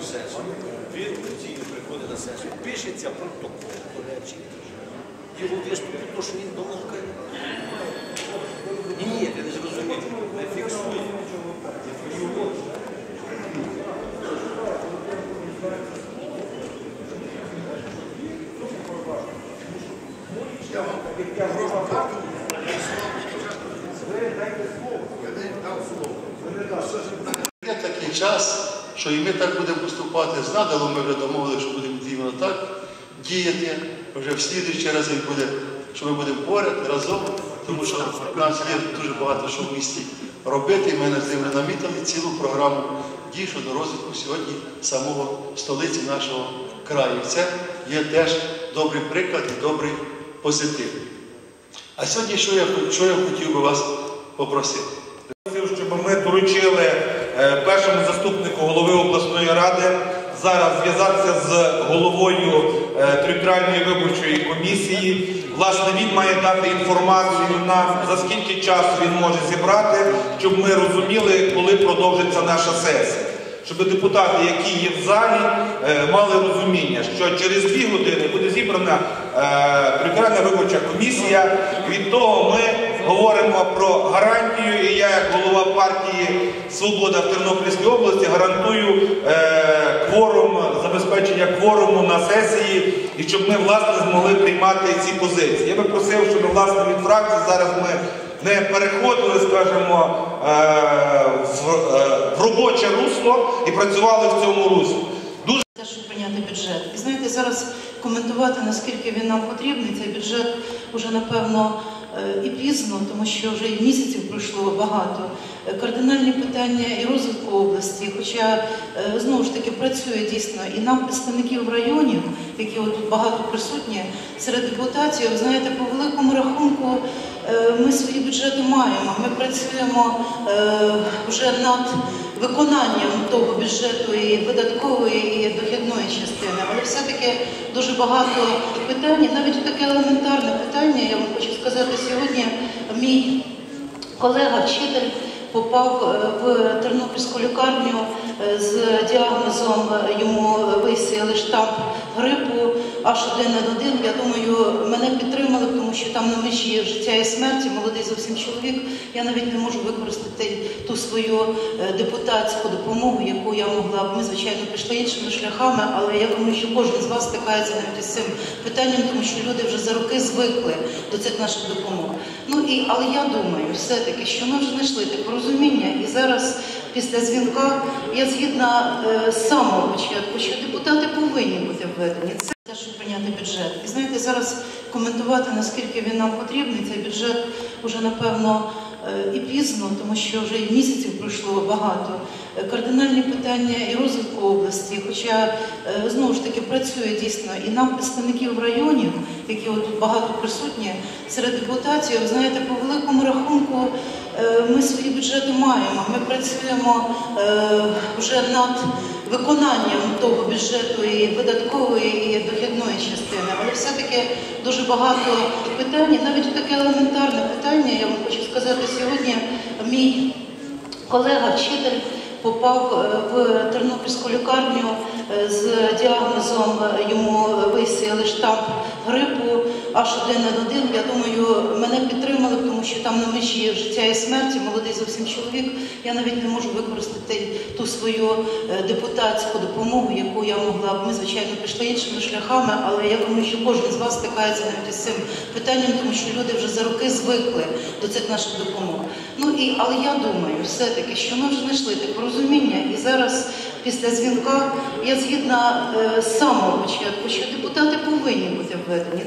Ми сесію. Він постійно приходить на сесію, пишеться протокол, до речі. Його виступи, то, що він домовкає. Ні, ти не зрозумів. Не фіксує. Є такий час, що і ми так будемо поступати з надалом, ми вже домовили, що будемо іменно так діяти. Вже в слідуючі рази буде, що ми будемо поряд разом, тому що в нас є дуже багато що в місті робити. Ми над цим намітили цілу програму дій щодо розвитку сьогодні самого столиці нашого краю. Це є теж добрий приклад і добрий позитив. А сьогодні що я, що я хотів би вас попросити? Щоб ми доручили зараз зв'язатися з головою е, територіальної виборчої комісії. Власне, він має дати інформацію нам, за скільки часу він може зібрати, щоб ми розуміли, коли продовжиться наша сесія. Щоб депутати, які є в залі, е, мали розуміння, що через дві години буде зібрана е, територіальна виборча комісія. Від того ми говоримо про гарантію, і я, як голова партії Свобода в Тернопільській області, гарантую е, кворум, забезпечення кворуму на сесії, і щоб ми власне змогли приймати ці позиції. Я би просив, щоб власне від фракції зараз ми не переходили, скажімо, е, в, е, робоче русло і працювали в цьому руслі. Дуже щоб прийняти бюджет. І знаєте, зараз коментувати, наскільки він нам потрібний, цей бюджет вже напевно і пізно, тому що вже і місяців пройшло багато. Е, Кардинальні питання і розвитку області, хоча е, знову ж таки працює дійсно і нам, представників районів, які от тут багато присутні серед депутатів, знаєте, по великому рахунку е, ми свої бюджети маємо. Ми працюємо е, вже над виконанням того бюджету і видаткової і дохідної частини, але все-таки дуже багато питань, навіть таке елементарне питання, я вам хочу сказати, сьогодні мій колега, вчитель, попав е, в Тернопільську лікарню е, з діагнозом е, йому висіяли штамп грипу H1N1. Я думаю, мене підтримали, тому що там на межі життя і смерті, молодий зовсім чоловік. Я навіть не можу використати ту свою е, депутатську допомогу, яку я могла б. Ми, звичайно, пішли іншими шляхами, але я думаю, що кожен з вас стикається навіть із цим питанням, тому що люди вже за роки звикли до цих наших допомог. Ну і але я думаю, все-таки, що ми вже знайшли те порозуміння, і зараз після дзвінка я згідна е, з самого початку, що депутати повинні бути введені. Це те, щоб прийняти бюджет. І знаєте, зараз коментувати, наскільки він нам потрібний, цей бюджет вже напевно е, і пізно, тому що вже і місяців пройшло багато. Е, Кардинальні питання і розвитку області, хоча знову ж таки працює дійсно і нам, представників районів, які тут багато присутні серед депутатів, знаєте, по великому рахунку е, ми свої бюджети маємо. Ми працюємо е, вже над виконанням того бюджету і видаткової і дохідної частини, але все-таки дуже багато питань, навіть таке елементарне питання, я вам хочу сказати, сьогодні мій колега, вчитель, попав е, в Тернопільську лікарню з діагнозом е, йому висіяли штамп грипу H1N1. Я думаю, мене підтримали, тому що там на межі життя і смерті, молодий зовсім чоловік. Я навіть не можу використати ту свою е, депутатську допомогу, яку я могла б. Ми, звичайно, пішли іншими шляхами, але я думаю, що кожен з вас стикається навіть із цим питанням, тому що люди вже за роки звикли до цих наших допомог. Ну і але я думаю, все-таки, що ми вже знайшли те порозуміння, і зараз після дзвінка я згідна е, з самого початку, що депутати повинні бути введені.